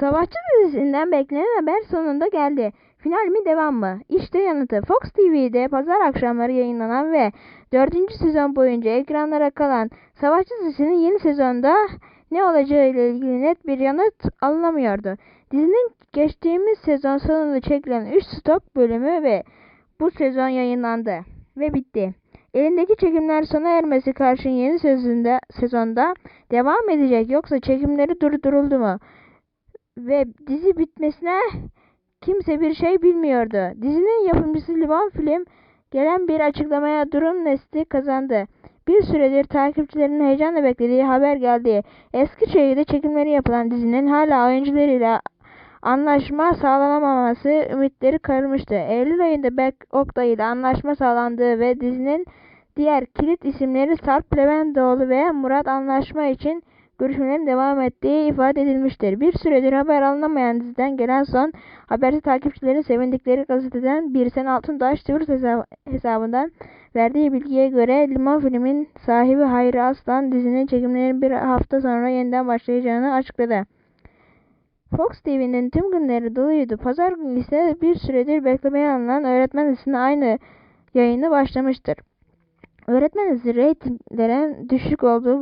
Savaşçı dizisinden beklenen haber sonunda geldi. Final mi devam mı? İşte yanıtı. Fox TV'de pazar akşamları yayınlanan ve 4. sezon boyunca ekranlara kalan Savaşçı dizisinin yeni sezonda ne olacağı ile ilgili net bir yanıt alınamıyordu. Dizinin geçtiğimiz sezon sonunda çekilen 3 stop bölümü ve bu sezon yayınlandı ve bitti. Elindeki çekimler sona ermesi karşın yeni sezonda, sezonda devam edecek yoksa çekimleri durduruldu mu? Ve dizi bitmesine kimse bir şey bilmiyordu. Dizinin yapımcısı Limon Film gelen bir açıklamaya durum nesli kazandı. Bir süredir takipçilerin heyecanla beklediği haber geldi. Eskişehir'de çekimleri yapılan dizinin hala oyuncularıyla anlaşma sağlanamaması ümitleri kırmıştı. Eylül ayında Berk Oktay ile anlaşma sağlandığı ve dizinin diğer kilit isimleri Sarp Leventoğlu ve Murat anlaşma için görüşmelerin devam ettiği ifade edilmiştir. Bir süredir haber alınamayan diziden gelen son haberde takipçilerin sevindikleri gazeteden Birsen Altuntaş Twitter hesabından verdiği bilgiye göre Limon Film'in sahibi Hayri Aslan dizinin çekimlerinin bir hafta sonra yeniden başlayacağını açıkladı. Fox TV'nin tüm günleri doluydu. Pazar günü ise bir süredir beklemeye alınan öğretmen dizisinin aynı yayını başlamıştır. Öğretmen dizisi reytinglerin düşük olduğu